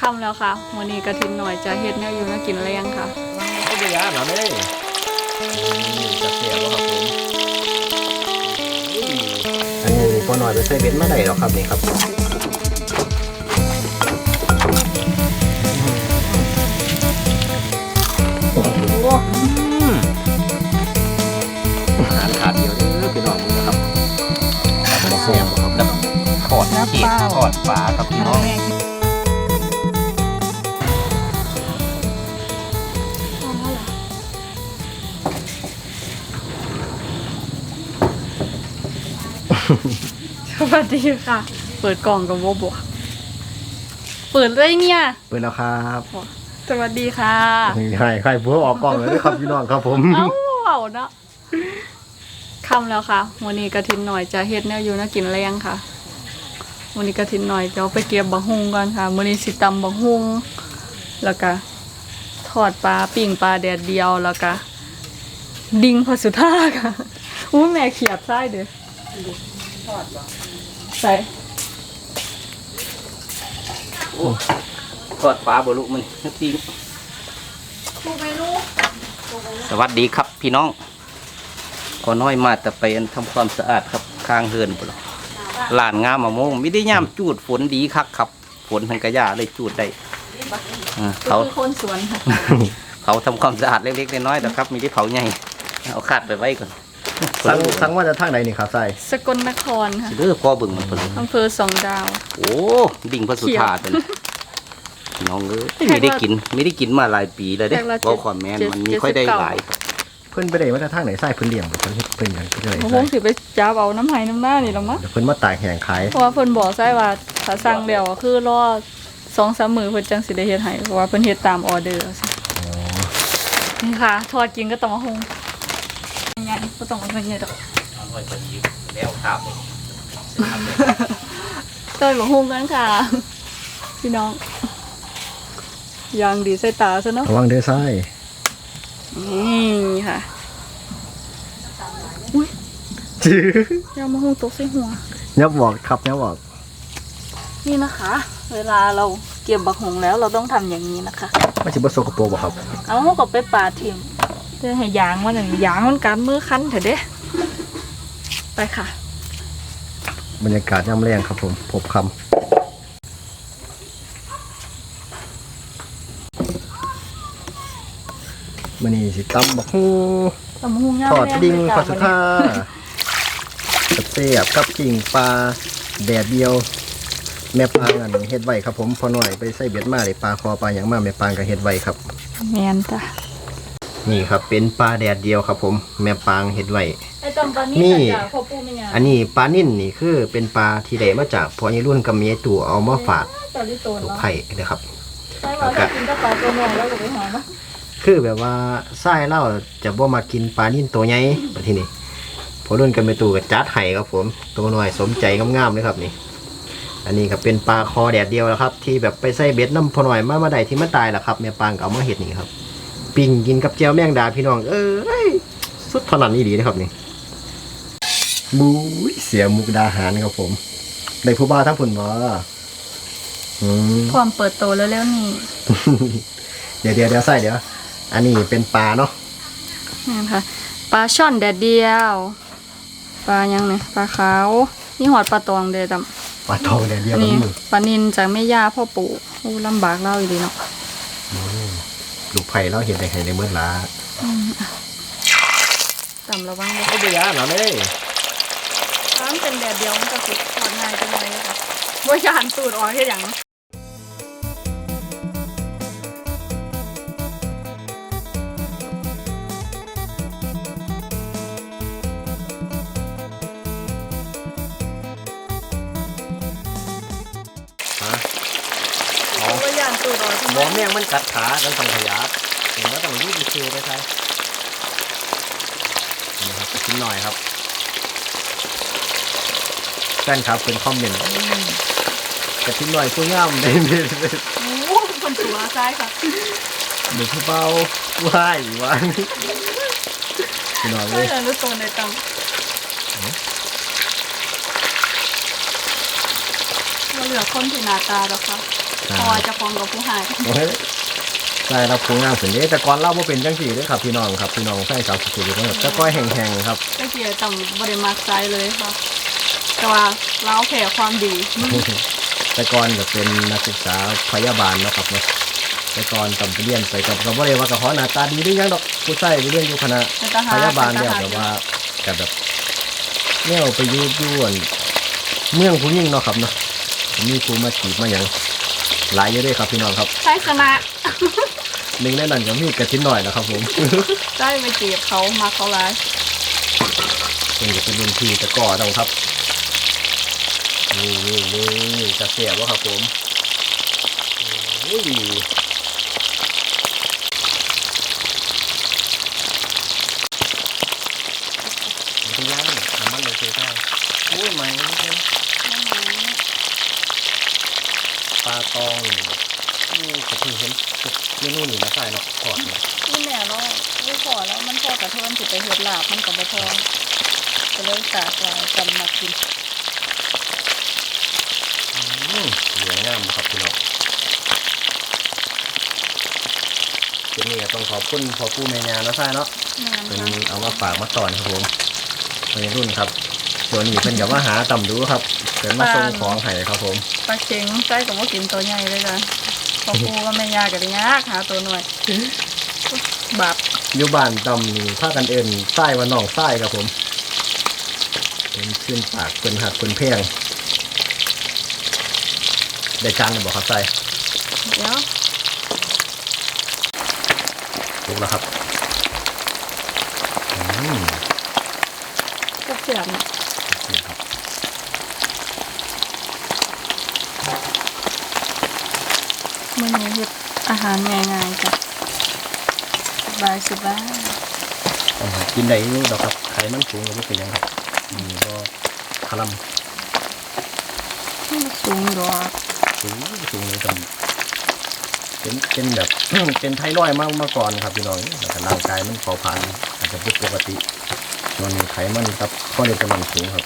ค่ำแล้วค่ะวันนี้กระทินหน่อยจะเฮ็ดแนวอยู่น่ากินแรงค่ะไม่ได้ยาเหรอเนี่ยจะเสียแล้วครับผมอันนี้พอหน่อยไปใส่เบ็ดมาได้หรอครับนี่ครับอาหารถาดเดียวเด้อพี่น้องนี่นะครับมาเสียบครับแล้วทอดเขียดทอดปลาครับพี่น้อง สวัสดีค่ะ เปิดกล่องกับโบบวกเปิดเลยเนี่ย เปิดแล้วครับสวัสดีค่ะ ใครใครเพื่อออกกล้องเลยนะครับพี่น้องครับผมเอ้าเอาเนาะค่ำแล้วค่ะวันนี้กระทินหน่อยจะเฮ็ดแนวอยู่น่ากินแรงค่ะวันนี้กระทินหน่อยจะเอาไปเก็บบะฮุงก่อนค่ะวันนี้สิตำบะฮุงแล้วก็ทอดปลาปิ่งปลาแดดเดียวแล้วก็ดิงพอสุธาค่ะอู้แม่เขียบไส้เด้อ ใส่ทอดปลาบลุมันจริงสวัสดีครับพี่น้องขอน้อยมาแต่ไปอันทำความสะอาดครับข้างเฮือนพุ่นล่ะลานงามมะม่วงไม่ได้ย่ามจูดฝนดีคักครับ ฝนทางกระยาเลยจูดได้อ่าก็เขาคือคนสวนค่ะเขาทำความสะอาดเล็กๆน้อยๆนะครับ มีที่เผาใหญ่เอาคาดไปไว้ก่อน สังสังว่าจะทางไหนนี่ครับใส่สกลนครค่ะสิเด้อพ่อเบึงมันพุ่นล่ะอำเภอสองดาว โอ้ดิ่งพระสุธาตุนพี่น้องเอ้ยแขกละไม่ได้กินไม่ได้กินมาหลายปีแล้วเด้แขกละก็ความแม่นเจ็ดมันมีค่อยได้เจ็ดสิบเก้าหลายเพิ่นไปได้มาจากทางไหนใส่เพิ่นเลี้ยงบ่เพิ่นเฮ็ดเพิ่นหยังเพิ่นเลยโอ้โหใส่สิไปจับเอาน้ำไหน้ำหน้านี่หรอมะเดี๋ยวเพิ่นมาตากแห้งขายเพราะว่าเพิ่นบอกใช่ว่าถ้าสั่งเดียวคือรอสองสามมือเพิ่นจังสิได้เฮ็ดให้เพราะว่าเพิ่นเฮ็ดตามออเดอร์สินี่ค่ะทอดกินก็ต้องมาหุง งานก็ต้องเอาไปเนี่ยดอกแล้วครับเต้ยมาหุงกันค่ะ พี่น้องยางดีใส่ตาซะเนาะระวังเด้อใส่นี่ค่ะจื้อยางมาหุงตกใส่หัวยับบอกครับยับบอก นี่นะคะ เวลาเราเก็บบักหงแล้วเราต้องทำอย่างนี้นะคะมันสิบ่สกปรกบ่ครับ เอาเขาก็ไปปาดทิม เพื่อให้ยางมันอย่างยางมันกัดมือคันเถอะเด้ไปค่ะ บรรยากาศย่ำแรงครับผมพบคำมันนี่สิตำบักฮูตำหุงย่างทอดแรงดิ่งเลยปลาจ้ะสุธาเสียบกับกิ่งปลาแดดเดียว แม่ปางอันเฮ็ดไว้ครับผมพอหน่อยไปใส่เบ็ดมาเลยปลาคอปลาหยังมาแม่ปางก็เฮ็ดไว้ครับแมนจ้ะ นี่ครับเป็นปลาแดดเดียวครับ ผมแม่ปางเฮ็ดไว้ ไอ้ตำปลานี่นี่ จ้ะพ่อปู่ไม่ยาอันนี้ปลานิ่นนี่คือเป็นปลาที่ได้มาจากพ่อยี่รุ่นกับเมียตู่เอามาฝากตอนที่โตลูกเนาะไผ่นะครับ ใช่ว่าถ้ากินกระเป๋าตัวน้อยแล้วก็ไปหามาคือแบบว่าไส้เล่าจะบ่มากินปลานิ่นตัวใหญ่ประทีนี้พอรุ่นกับเมียตู่ก็จัดไห้ครับผมตัวน้อยสมใจงามๆเลยครับนี่ อันนี้ก็เป็นปลาคอแดดเดียวแล้วครับ ที่แบบไปใส่เบ็ดน้ำพอหน่อยมามาได้ที่มันตายแล้วครับแม่ปางก็เอามาเห็ดนี่ครับ ปิ้งกินกับเจียวแมงดาพี่น้อง เอ้ยสุดถนัดนี่ดีนะครับนี่บู๊ยเสียมุกดาหารครับผมได้ผู้บ่าวทั้งผุนบ่อืมความเปิดโตแล้วแล้วนี่ เดี๋ยวเดี๋ยวเดี๋ยวใส่เดี๋ยว อันนี้เป็นปลาเนาะนี่นค่ะปลาช่อนแดดเดียว ปลายังเนี่ยปลาขาวนี่หอดปลาตองเด้อตำปลาทองแดดเดียวอันก็นี้มีปลานินจากแม่ย่าพ่อปู่โอ้ลำบากเล่าอยู่ดีเนาะ ลูกไผ่เราเห็นได้ไห้ในเมื่อลาต่ำระวังเลยไม่ได้ยาเหรอเลยถ้ามันเป็นแดดเดียวมันจะสุกทอดง่ายจังเลยค่ะว่ายานสูตรออกแค่อย่าง หมอแมงมันกัดขากันสังขยาเห็นว่าต้องยืดอีคือได้ใช่นี่ครับชิ้นหน่อยครับแฟนครับเป็นคอมเมนต์กระทิ้งหน่อยผู้งามได้เด็ดโอ้คนตัวซ้ายค่ะเด็กผู้เบาว่ายว่างหน่อยเลใช่ยเลยรู้ตัวในตังเราเหลือคนที่หน้าตาแล้วค่ะเพราะว่าเจะฟ้าของกับผู้ใหายโอ้ยใส่รับผู้งามสุดเด้แต่ก่อนเราบ่เป็นจังซี่เด้อครับพี่น้องครับพี่น้องใส่สาวสุดๆเลยครับแต่ก้อยแห้งๆครับก็เกียร์ต่ำบริมาใจเลยค่ะแต่ว่าเราแผ่ความดีแต่ก่อนก็เป็นนักศึกษาพยาบาลเนาะครับเนาะแต่ก่อนตำไปเรียนไปกับกับว่าเลยว่ากระเพาะหน้าตาดีหรือยังดอกผู้ใส่ไปเรียนอยู่คณะเป็นทหารพยาบาลเนี่ยเป็นทหารแบบว่ากับแบบเนี่ยไปอยูอยวนเมืองผู้ยิ่งเนาะครับเนาะมีครูมาจีบมาอย่าง หลายเยอะเลยครับพี่น้องครับใช่ชนะหนึ่งในนั้นก็มีกระชิ้นหน่อยนะครับผมได้ไปจีบเขามาเขาร้ายนี่จะเป็นรุ่นพี่ตะก่อต้องครับนี่นี่นี่จะเสียบวะครับผมอุ้ย มันก็ย่างน้ำมันเลยเทใช่โอ้ยใหม่นี่เองปลาตองนี่โอ้ผมเพิ่งเห็นเมนูนี่นะใส่ เนาะทอดเนี่ยนี่แม่เนาะไม่พอแล้วมันพอกระเทินสิไปเฮ็ดลาบมันก็บ่พอก็เลยกาดว่าจำมากินอืมเหลืองงามครับพี่น้องทีนี้ก็ต้องขอบคุณพ่อปู่แม่ยานะใส่เนาะแม่นเป็นค่ะเอามาฝากมาตอนครับผมวัยรุ่นครับส่วนนี้เพิ่นอย่ามาหาต่ำดูครับเป็นมาส่งของให้ครับผมปลาเค็งใส่กับว่ากินตัวใหญ่เลยจ้ะ พอปูก็ไม่ยากกันยากหาตัวหน่อยบาปอยู่บ้านต่ำนี่พากันเอินไส้ว่าน้องไส้ครับผมเป็นขึ้นปากเป็นหักเป็นแพงได้จานหรือบอกครับไส้เดี๋ยวถูกแล้วครับอืมพวกเสียบเนี่ย นี่ครับ มื้อนี้เฮ็ดอา หารง่ายๆจ้ะสบายสบายอากินได้อยู่ดอกครับไขมันสูงก็ไม่เป็นหยังครับนี่ก็คลัมไม่สูงดอกสูงสูงเลยครับเป็นเป็นแบบ เป็นไทรอยด์มากมาก่อนครับพี่น้องแล้วก็ร่างกายมันเผาผลาญอาจจะผิดปกติส่วนไขมันครับข้อเด็กำลังสูงครับ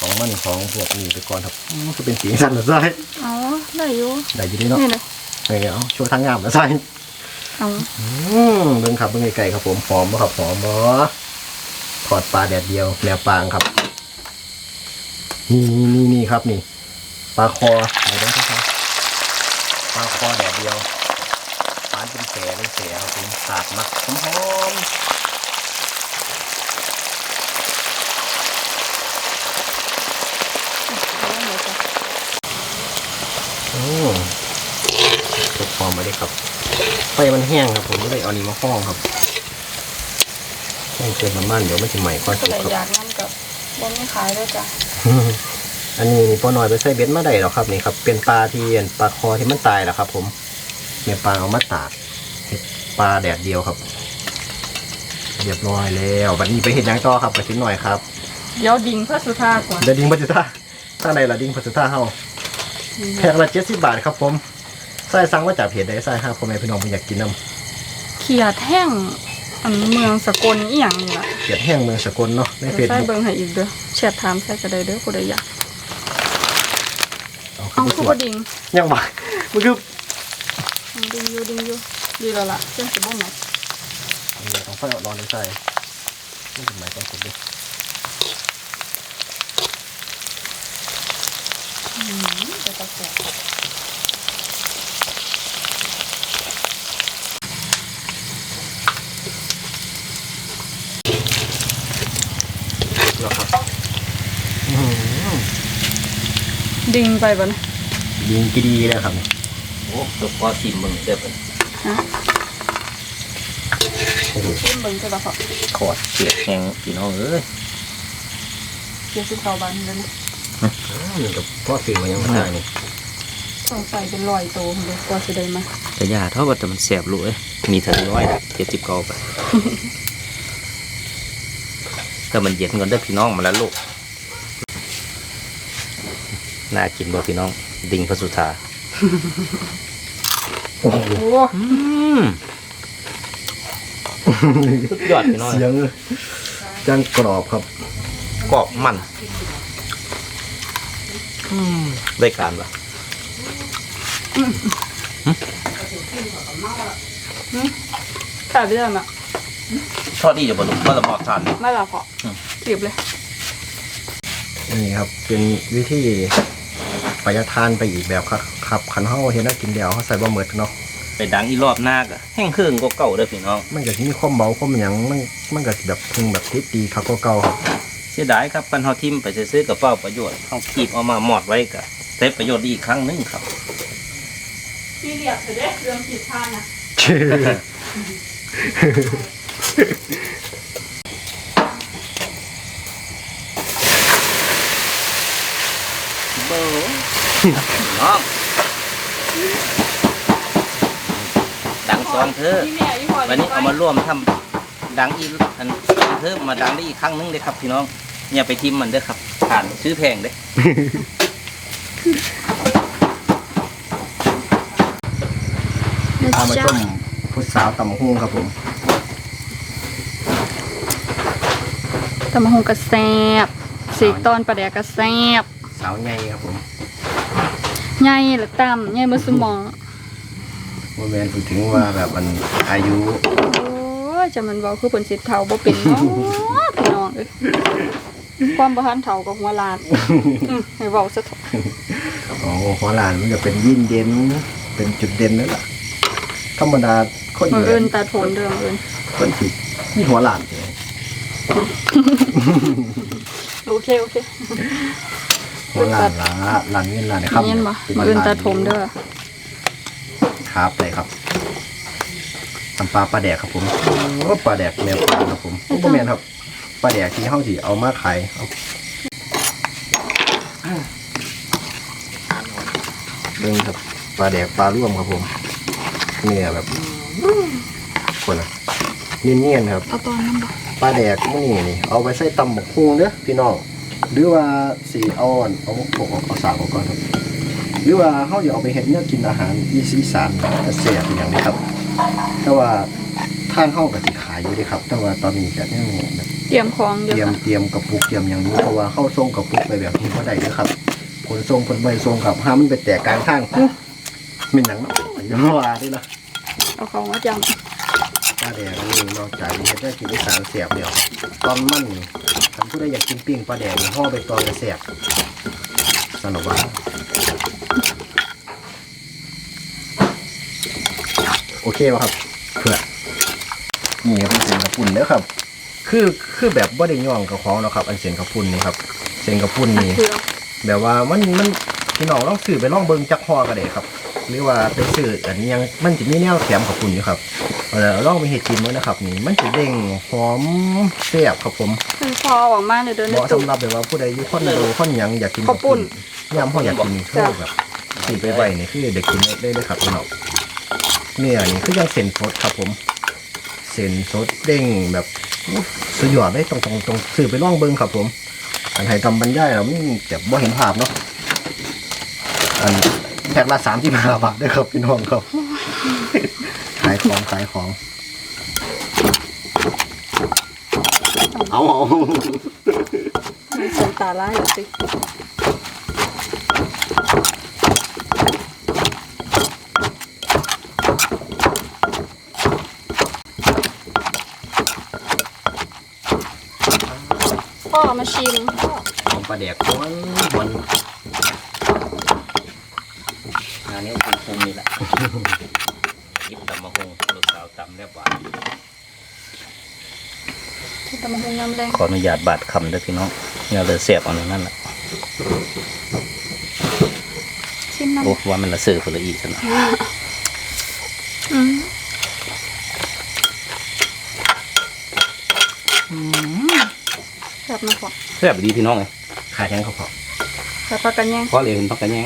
ของมันของพวกนี้ไปก่อนครับอืมคือเป็นสีสันเหรือไส้เอาได้อยู่ได้อยินดีเนาะนี่เลยนี่เอาช่วยทางงามเหรือไส้เอาอืมเบิ่งครับเบิ่งไก่ครับผมหอมบ่ครับหอมบ่ทอดปลาแดดเดียวแนวปางครับ นี่นี่นี่นี่ครับนี่ปลาคอไหนเด้อครับปลาคอแดดเดียวปลาเป็นแผลเป็นแผลครับผมสาดมักหอมๆโอ้ตกหอมมาได้ครับไฟมันแห้งครับ ผมก็เลยเอานี้มาห้องครับแห้งเกินประมาณเดี๋ยวมันจะใหม่ก่อนก็สุกเลยครับอยากนั่นกับบ่มีขายด้วยจ้ะอันนี้นี่พอหน่อยไปใส่เบ็ดมาได้หรอกครับนี่ครับ เป็นปลาที่เป็นปลาคอที่มันตายแล้วครับ ผมเนี่ยปลาเอามาตากเห็ดปลาแดดเดียวครับเรียบร้อยแล้ววันนี้ไปเห็ดหยังต่อครับไปชิ้นหน่อยครับเดี๋ยวดิ่งพระสุธาก่อนเดี๋ยวดิ้งพัชท่าถ้าในละดิ้งพัชท่าเฮา แพงละเจ็ดสิบบาทครับผมใส่สั่งว่าจากเพจได้ใส่ห้าพ่อแม่พี่น้องผมอยากกินน้เขียดแห้งอันเมืองสกลอีหยังนี่ล่ะำเขียดแห้งเมืองสกลเนาะในเฟเดี๋ยวซใส่บุ๊กเบิ่งให้อีกเด้อแชทถามใส่ก็ได้เด้อผู้ใดอยากเอาเอาขึ้นคือสวบ่ดดิ่งยังบ่มันคือเอาดิ่งอยู่ดิ่งอยู่ดีแล้วล่ะเพิ่นสิบ่แม่นเดี๋ยวต้องค่อยเอานอนในใส่นี่เป็นไม้ต้องผมดิ อืม จะตะแกรงแล้วครับอื้อหือดิ่งไปบ่นะยิงกีดีเลยครับโอ้ตัวพอชิมมึงเจ็บมันฮะโอ้โหเพิ่นเบิ่งใช่ป่ะครับขอดเสียดแห้งพี่น้องเอ้ยเกี่ยวสิเข้าบ้านเด้อนะ นี่กับพ่อสื่อมายังไม่ได้นี่ต้องใส่เป็นรอยโตพุ่นเด้อกว่าสิได้มาแต่ยาเท่ากับแต่มันแสบรู้เอ้ยมีเท่าน้อยเจ็ดสิบเก้าไปแต่มันเย็นก่อนเด้พี่น้องมาแล้วลูกน่ากินบ่พี่น้อง ดิ่งพระสุธาโอ้โหยอดพี่น้องเสียงจังกรอบครับกรอบมัน ได้การปะแต่ไปเดิมอะทอดดีจะบลุก็ละหมอดทานไม่หรอกพอจีบเลย นี่ครับ เป็นวิธีประหยัดทานไปอีกแบบครับครับขันเฮาเห็นแล้วกินแล้วเขาใส่บะหมึกเนาะไปดังอีรอบหน้าก็แห้งเครื่องก็เก่าเด้อพี่น้อง มันก็สิมีความเบาความหยังมันมันก็แบบพึงแบบติดดีครับก็เก่าครับ สียดายครับกันเฮาทิมไปซื้อๆกับเป้าประโยชน์เฮาคีบเอามาหมอดไว้ก็ได้ประโยชน์อีกครั้งหนึงครับพี่เรียกเถอะเด้เรื่องผิดพลาดนะเบอน้องดังซองเธอพี่แม่ยี่ห้อวันนี้เอามาร่วมทำดังอีกอันเพิ่มมาดังได้อีกครั้งหนึงเลยครับพี่น้อง อย่าไปทิมมันเด้อครับผ่านซื้อแพงเด้อพามาชมผู้สาวตำหุ่งครับผมตำมะฮงกระแซบสีกตอนปลาแดกกระแซบสาวใหญ่ครับผมใหญ่หรือต่ำใหญ่เมื่อสมองว่าแมนพูดถึงว่าแบบมันอายุโอ้ยจะมันเบาคือผลสิทธิ์เท่าบ่เป็นเนาะพี่น้องเอ้ย ความประทันเท่ากับหัวลานอืมให้เบาซะเถอะอ๋อหัวหลานมันจะเป็นยิ่นเด่นเป็นจุดเด่นนั่นแหละธรรมดาคนมือเดีอื่ยนตัดผมเดิมอื่นคนที่มีหัวหลานเลยโอเคโอเค หัวหลานละหลานเงินหลานครับเงี้ยบ่เป็นมืออื่นตัดผมเด้อครับเลยครับทำปลาปลาแดกครับผมโอ้ปลาแดกแมวปลาครับผมโอ้บ่แมนครับ ปลาแดกที่เฮาสิเอามาขายเอาเบิ่งครับปลาแดกปลาร่วมครับผมเนื้อแบบคนละเนียนๆครับเอาตอนนั้นบ่ปลาแดกมื้อนี้นี่เอาไปใส่ตำบักฮุงเด้อพี่น้องหรือว่าสีเอาอ่อนเอาพวกเอาเอาสากออกก่อนครับ หรือว่าเฮาจะเอาไปเฮ็ดเนี่ยกินอาหารอีสอีสานจะแซ่บอย่างนี้ครับ แต่ว่าทางเฮาก็สิขายอยู่เด้ครับ แต่ว่าตอนนี้ก็ยังแบบ เตรียมของอเตยู่รียมค่ะเตรียมกระปุกเตรียมอย่างนี้เพราะว่าเฮาส่งกระปุกไปแบบนี้บ่ได้เด้อครับผลส่งผลใบส่งครับห้ามมันไปแตกกลางทางเป็นหยังเนาะอย่าว่าเด้อล่ะเอาของมาจปลาแดกนี่นอกจากเฮ็ดได้กินอีสานแซ่บแล้วตอนมันนี่ท่านผู้ใดอยากกินปิ้งปลาแดกนี่ห่อใบตองก็แซ่บสนุกว่าโอเคป่ะครับเพื่อนี่เป็นเส้นกระปุ่นเด้อครับ คือคือแบบบ่ได้ย่องกับของเนาะครับ อันเส้นกระปุ่นนี่ครับเส้นกระปุ่นนี่ำคือแบบว่ามันมันพี่น้องลองซื้อไปลองเบิ่งจักห่อก็ได้ครับ หรือว่าไปซื้ออันนี้ยังมันจะมีแนวแถมกับคุณอยู่ครับเออลองไปเฮ็ดกินมื้อนะครับ นี่มันจะเด้งหอมแซ่บครับผมคือพอออกมาในเดือนเหในมาะตู้สำหรับแบบว่าผู้ใดอยู่คนโดคนหยังอยากกินข้าวปุ้นยามเฮาอยากกินคือจ้ะแบบซื้อไปไว้นี่คือเด็กกินได้เลยครับพี่น้องเนื้อนี่คือยังเส้นสดครับผมเส้นสดเด้งแบบอุ๊ย สุดยอดเลยตรงตรงตรงสื่อไปลองเบิ่งครับผม อันไห้ทำบรรยายเราไม่เจะบ่เห็นภาพเนาะอันแพ็คละสามที่มาบาทด้วยครับพี่น้องครับขายของขายของ เอาเอามันเสียงตาล่าอยู่สิ พ่อมาชิมพ่อของปลาแดกมันมันงานนี้คุณคุมนี่แหละยิบตำมะฮงลูกสาวตำแล้วหวานที่ตำมะฮงน้ำแดงขออนุญาตบาดคำเด้อพี่น้องเนี่ยเลยเสียบเอาในนั่นแหละชิมน้ำโอ้ว่ามันละสื่อคนละอีกซะนะอืม แบบมาพอแซ่บดีพี่น้องเลยขายแทงเขาพอแบบปลากันแย่งเพราะเลยเป็นพักกันแย่ง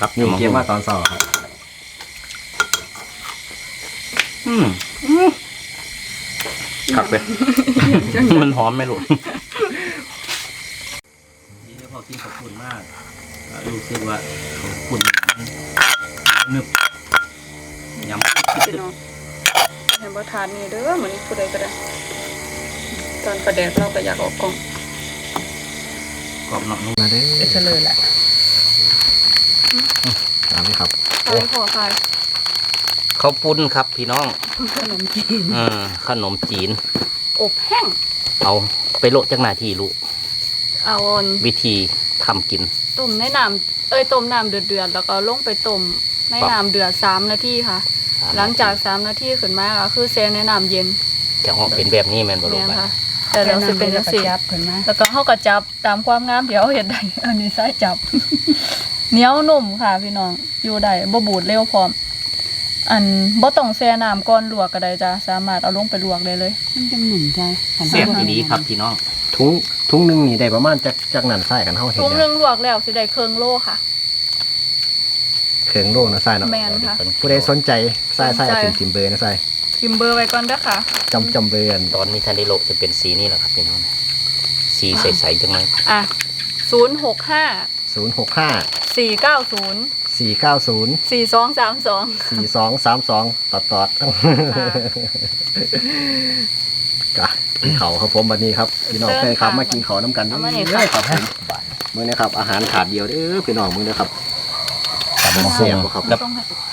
ครับนี่ตำมะฮเก็บงมาตอนเช้าครับอืมขักไป มันหอมไหมลูกนี่ได้พอกินขอบคุณมากแล้วรู้สึกว่าขอบคุณนึบยำพี่น้องเห็นบ่ทานนี่เด้อเหมือนผู้ใดก็ได้ ตอนประแดกเราก็อยากออกกล่องกรอบนอกนุ่มมาเด้อเฉลยแหละตามไหมครับใช่พอใช่ข้าวปุ้นครับพี่น้อง ขนมจีน อืมขนมจีน อบแห้ง เอาไปโละจากหน้าที่ลูก เอาอ่อนวิธีทำกิน ต้มในน้ำเอ้ยต้มน้ำเดือดๆแล้วก็ลงไปต้มในน้ำเดือดสามนาทีค่ะ หลังจากสามนาทีขึ้นมาก็คือแช่ในน้ำเย็นจะออกเป็นแบบนี้แม่นบ่ลูแม่กนบ้าค่ะ แต่เราสิเป็นจังซี่ จับขึ้นมาแล้วก็เฮาก็จับตามความงามเดี๋ยวเฮ็ดได้ อันนี้ใส่จับ เหนียวนุ่มค่ะพี่น้อง อยู่ได้บ่บูดเร็วพร้อม อันบ่ต้องแช่น้ำก่อนลวกก็ได้จ้ะสามารถเอาลงไปลวกได้เลย มันจะหนุนใจขันเสียบดีๆครับพี่น้องทุงทุงหนึ่งนี่ได้ประมาณจากจากนั้นไส้กันเท่าเห็นทุ่มหนึงลวกแล้วสิได้ครึ่งโลค่ะ เครื่องโลนะไส้เนาะแม่นค่ะ ผู้ใดสนใจไส้ไส้สนใจถึงทิมเบอร์นะไส้พิมพ์เบอร์ไว้ก่อนเด้อค่ะ จำจำเบอร์อันตอนมีทันได้โละจะเป็นสีนี้แหละครับพี่น้อง สีใสๆจังเลยอะ065 ศูนย์หกห้า 490สี่เก้าศูนย์4232สี่สองสามสองตอดตอดกะกินเขาครับผมวันนี้ครับพี่น้องเชิญเคยครับค่ะมากินเขาน้ำกันเอามานี่เรื่ค่ะอยๆครับผมมื้อนี้ครับ อาหารขาดเดียวเด้อพี่น้องมื้อนี้ครับตำมะเสีฮยงบบ่ครับกับ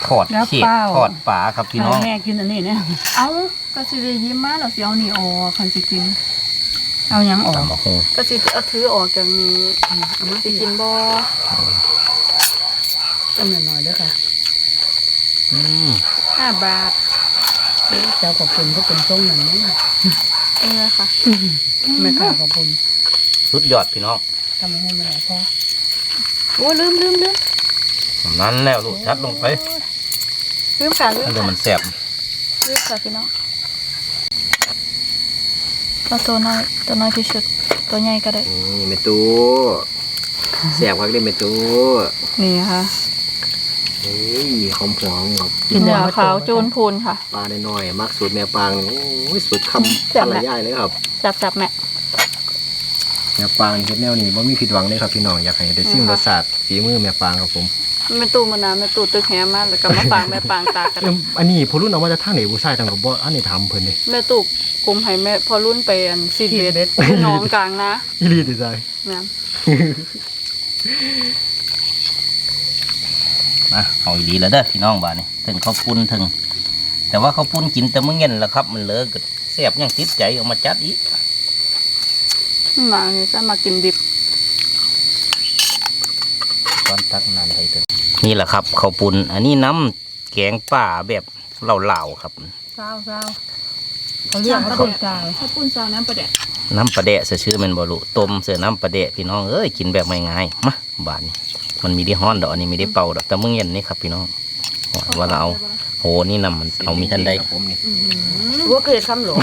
ทอดเขียดทอดปลาครับพี่น้องแม่กินอันนี้เนี่ยเอ้าก็สิได้ยิ้มมาแล้วสิเอานี่ออกคันสิกิน เอายังออกตำมะฮงก็สิเอาถือออกจากนี้เอามาสิกินบ่ต้มหน่อยๆด้วยค่ะอืมห้าบาทเจ้าขอบคุณก็เป็นช่วงนั้นนะนี่เลยค่ะแม่ค้าขอบคุณสุดยอดพี่น้องทำให้มันไหลพ่อโอ้ลืมลืมลืมนั้นแล้วลูกชัดลงไปลืมค่ะลืมให้ดูค่ะมันแสบลืมค่ะพี่น้อง เอาตัวน้อยตัวน้อยที่สุด ตัวใหญ่ก็ได้ นี่เมตูเสียบครับเล่นเมตูนี่ค่ะเฮ้ยหอมหอมครับกินเนือขาวโจนพูนค่ะ ปลาน้อยๆมักสูตรแม่ปางนี่โอ้ยสูตรคำแซ่บภรไหมรยายเลยครับ จับจับแม่แม่ปางเฮ็ดแนวนี้บ่มีผิดหวังเลยครับพี่น้องอยากให้ได้ชิมรสชาติฝีมือแม่ปางครับผม แม่ตู้มานาวแม่ตู้ตึกแหมาแล้วก็มาปางแม่ปางตากันเอิ่มอันนี้พอรุ่นเอามาจากทางไหนบูชายจังก็บ่อันนี้ถามเพิ่นเด้แม่ตู้กลุ่มให้แม่พอรุ่นไปอันซีดเบ็ดพี่น้องกลางนะอีหลีติใจแม่นนะเอาอีดีแล้วเด้อพี่น้องบ้านนี่ถึงข้าวปุ้นถึง แต่ว่าข้าวปุ้นกินแต่มื้อเย็นแหละครับ มันเหลิกแสบยังติดใจเอามาจัดอีกมานี่จะมากินดิบตอนตักนานไปเถอะ นี่แหละครับข้าวปุ้นอันนี้น้ำแกงป่าแบบเหล่าๆครับ เศร้าเศร้าเขาเรียกว่าต้นกายข้าวปุ้นเศร้าน้ำปลาแดกน้ำปลาแดะเสือชื่อแมันบรุต้มเสือน้ำปลาแดะพี่น้องเอ้ยกินแบบง่ายๆมาบานนี้มันมีได้ฮ้อนดอกอันนี้มีได้เป่าดอกแต่เมื่อเย็นนี่ครับพี่น้องว่าเราเอาโหนี่นำมันเอามีทันได้ครับผมนี่ว่าเคยคำหลวง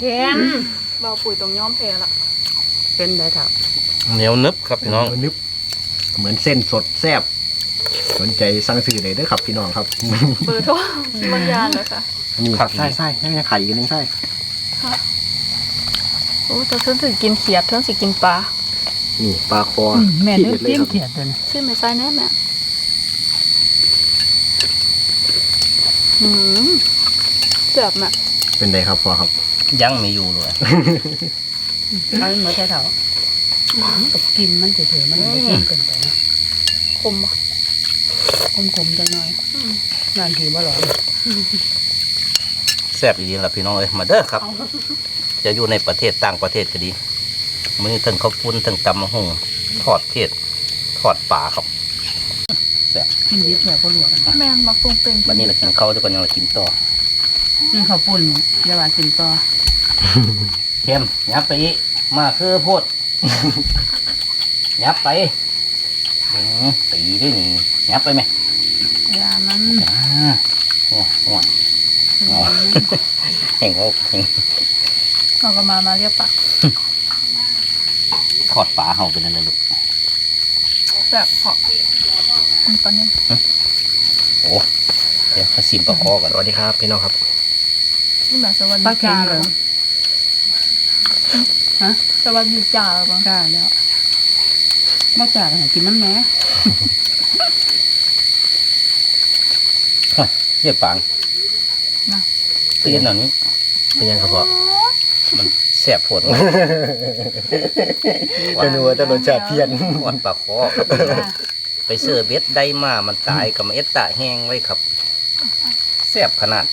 แข็งเบาปุ๋ยตรงย้อมแพรละเป็นได้ครับเหนียวนึบครับพี่น้องเนึบเหมือนเส้นสดแซ่บ สนใจสั่งซื้อได้เด้อครับพี่น้องครับเบอร์โทรบางอย่างเลยค่ะนี่ครับใช่ใช่ยังไงไข่อีกนึงใช่โอ้แต่เพิ่นสิกินเขียดเพิ่นสิกินปลานี่ปลาคอแม่ที่เนื้อเด็ดเลยจิ้มครับเขียดเลยนะชื่อไม่ใช่แน่แม่หืมแซ่บแม่เป็นไดครับพอครับ ยังมีอยู่เลยเอาเหมือนแค่เถากับกินมันเฉยๆมันไม่เข้มเกินไปนะคมบ่ คมๆจังหน่อยอืมนานทีว่าหรอแซ่บดีๆล่ะพี่น้องเอ้ยมาเด้อครับ จะอยู่ในประเทศต่างประเทศก็ดีมื้อนี้ทั้งข้าวปุ้นทั้งตำมะฮงทอดเผ็ดทอดปลาครับกินดิบแถวก็หลวงกันแม่นมักปรุงเป็นวันนี้เรากินข้าวทุกคนยังเรากินต่อนี่ข้าวปุ้นอยาว่ากินต่อเข้มยับไปอีกมาคือโพดยับไปอืมตีด้วยนี่ยับไปไหม เวลามันอ่าหัวหัวอ๋อแห่งอกแห่งเราก็มามาเรียกปากทอดปลาเห่าเป็นอะไรลูกแซ่บเพาะอืมตอนนี้โอ้เดี๋ยวให้ซิมปลาคอก่อนสวัสดีครับพี่น้องครับนี่แบบสวัสดีปลาเค็มเหรอฮะสวัสดีจ้าเหรอบ้างกล้าแล้วมาจากไหนกินน้ำแหน่ เรียบปางนะเตียนเหล่านี้เป็นยังครับพ่อมันแสบปวดจะนัวจะรสชาติเพี้ยนหวานปลาคอครับพี่น้องไปเสื้อเบ็ดได้มา มันตายกับมาเอสตะแห้งไว้ครับแซ่บขนาด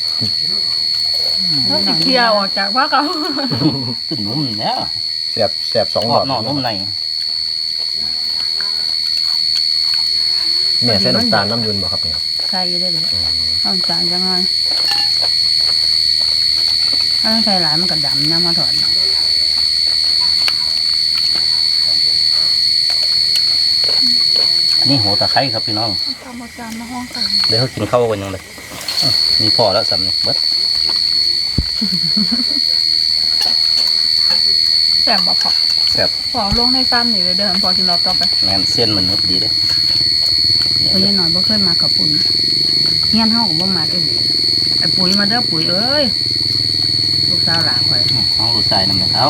ถ้าสิเคลียร์ออกจากว่าเขาขึ้นนุ่มเนี่ยแซ่บแซ่บสองกรรออบบนอกนุ่มในแม่ใส่น้ำตาลน้ำยุนบ่ครับเนี่ย ใส่ได้เลยเอาจานยังไงถ้าใส่หลายมันก็ดำเนี่ยมาถอดนี่โหตะไคร้ครับพี่น้องทำอาจารย์มาห้องกันเดี๋ยวเขากินข้าวกันยังเลยอ้าวมีพอแล้วสำนี่เบิด แสบบ่พอแซ่บพอลงในซ้ำนี่เลยเดินพอกินรอบต่อไปแมนเส้นมันนุดดีเด้เพราะยันหน่อยบ่เคยมากับปุ๋ยเฮียนเฮาก็บ่มาเอ้ยไอ้ปุ๋ยมาเด้อปุ๋ยเอ้ยลูกสาวหลานข่อยน้องลูกชายน้ำมันเท้า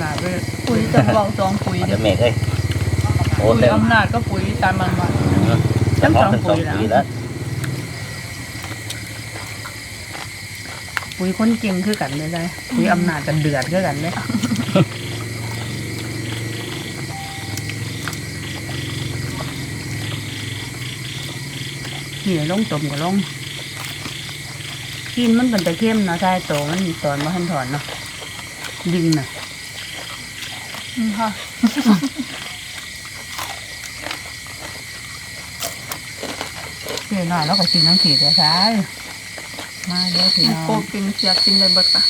หลานไปปุ๋ยจะบอกสองปุ๋ยเดี๋เด้ยวเมฆเอ้ยโอ้ปุ๋ยเต็มอำนาจก็ปุ๋ยตามมันมาจะพร้อมเป็นสองปุ๋ยแล้ว ปุ๋ยคนจริงคือกันเลยได้ปุ๋ยอำนาจกันเดือดคือกันเลยนี่ลงต้มก็ลงกินมันเป็นตะเข้มเนาะใช่โตมันตอนมาหันถอนเนาะดิงน่ะอืมค่ะเสียหน่อยแล้วก็กินน้ำขีดเลยใช่ มาเดี๋ยวพี่น้อโคงกินเสียกินเลยเบิดค่ะ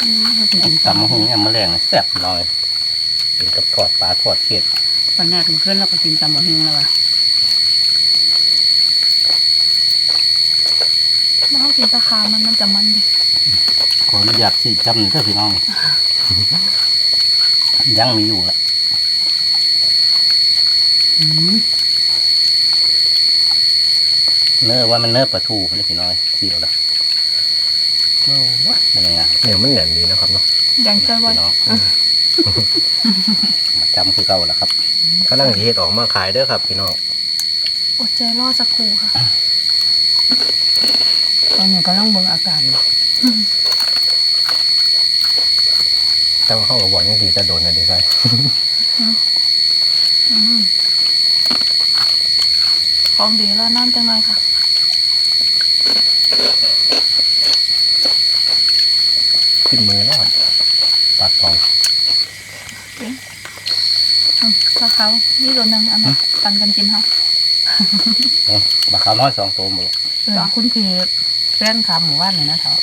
อืมกินตำมะฮุงเนี่ยมะแรงเลยแซ่บหน่อยกินกับทอดปลาทอดเข็ดตอนแรกมันขึ้นแล้วก็กินตำมะฮุงแล้วว่ะแล้วเขากินตะคามันมันจะมันดิขออนุญาตสี่จำหนึ่งเท่าพี่น้อง ยังมีอยู่ละอืม เนื้อว่ามันเนื้อปลาทูเลยพี่น้อยเสียวละโอ้ยมันยังไงเนี่ยมันแหนมดีนะครับเนาะแดงใจไว้พี่น้องมาจำคือเก่าละครับกำลังสิเฮ็ดออกมาขายเด้อครับพี่น้องอดใจรอสักครู่ค่ะตอนนี้ก็ต้องเบิ่งอาการอยู่แต่ว่าเข้ากับบอกยังสีจะโดนนะดีไซน์อืม ของดีแล้วน้ำจังเลยค่ะจิ้มมือแล้วครับปากทองอืมถ้าเขานี่ตัวหนึ่งอันนั้นปันกันกินเขาเอาบาขาวน้อยสองตัวหมดเออคุณพี่แฟนคำหมู่บ้านเลยนะเถอะ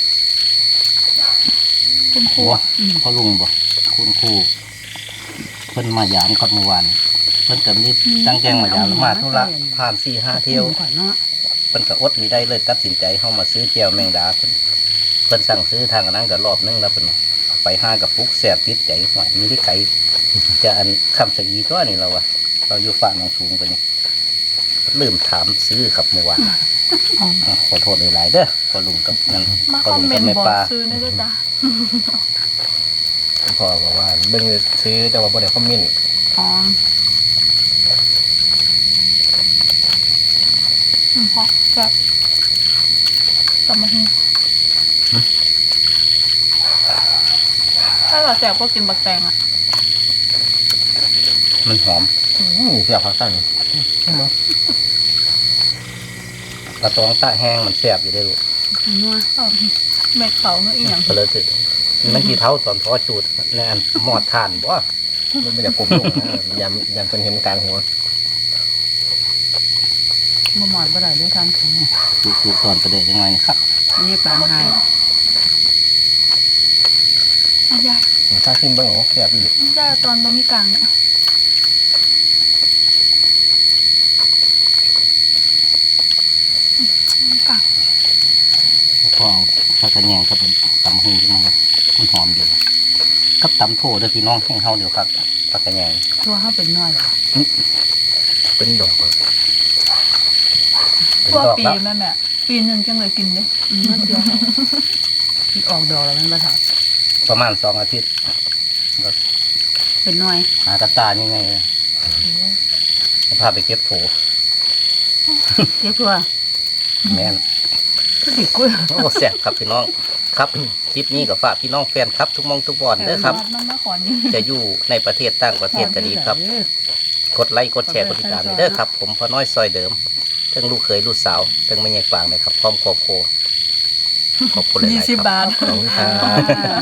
คุณครูโอ้พ่อลุงบอกคุณครูเพิ่นมายามกับเมื่อวาน เพิ่นกับนิดจังแกงมายามมาธุระผ่านสี่ห้าเที่ยวข่อยเนาะเพิ่นก็อดมีได้เลยตัดสินใจเข้ามาซื้อแก้วแมงดาเพิ่นเพิ่นสั่งซื้อทางอันนั้นก็รอบนึงแล้วเพิ่นว่าเอาไปห้ากับปุกแสบติดใจหวยมีได้ไก่จะอันคำสะอีตัวนี่เราวะเราอยู่ฝั่งหนองสูงไปนี่ลืมถามซื้อครับเมื่อวานขอโทษหลายๆเด้อพอลุงกับนั่นมาพอคอมลุงเมกับนต์แม่บอกปลาซื้อนี่ด้วยจ้ะ พ่อบอกว่าเบิ่งซื้อแต่ว่าบ่ได้คอมเมนต์อ๋ออืมพอแบบกลับมาหิถ้าเราแสบก็กินบักแตงอะ มันหอมอืมเสียบผักสั้นใช่ไหมกระตองตาแห้งมันแสบอยู่ได้อลูกนัวเอาเม็ดเขาเนื้ออีหยังก็เลยติ มันกี่เท่าตอนพอจูดในอันหมอดทานบ่มันไม่อยากกลมลงนะยำยำเป็นเห็นกลางหัวบ่หมอดบ่ได้ด้วยกันของจูดจูดตอนประเดี๋ยวยังไงนะครับนี่ปลาหายอะยายถ้าชิมเบิ่งโอ้เสียบอีกยายเอาตอนบะหมี่กลางเนี่ยอืมกลาง แล้วก็เอาผักกระแยงกับตำหูขึ้นมาครับมันหอมดี กับตำโถเด้อพี่น้องแห้งเฮาเดียวครับผักกระแยงตัวเขาเป็นน้อยเหรอเป็นดอกอะเป็นทั่วดอกปีแล้วแม่แม่ปีหนึ่งจังเลยกินเลยอืมมันเดียวที่ออกดอกแล้วมันบ่ถอดประมาณสองอาทิตย์ก็เป็นน้อย หากระตายังไงเลยพาไปเก็บโถเก็บตัวแม่นก็ติดกล้วยโอ้แซ่บครับพี่น้อง ครับคลิปนี้ก็ฝากพี่น้องแฟนครับ ทุกหมองทุกบอนเด้อครับ มันมาขอนอยู่จะอยู่ในประเทศต่างประเทศก็ดีครับ กดไลค์กดแชร์กดติดตามนี่เด้อครับ ผมพ่อน้อยซอยเดิมทั้งลูกเคยลูกสาวทั้งแม่ใหญ่ปางเลยครับ พร้อมครอบครัวขอบคุณหลายๆยี่สิบครับบาทขอบคุณครับอ่า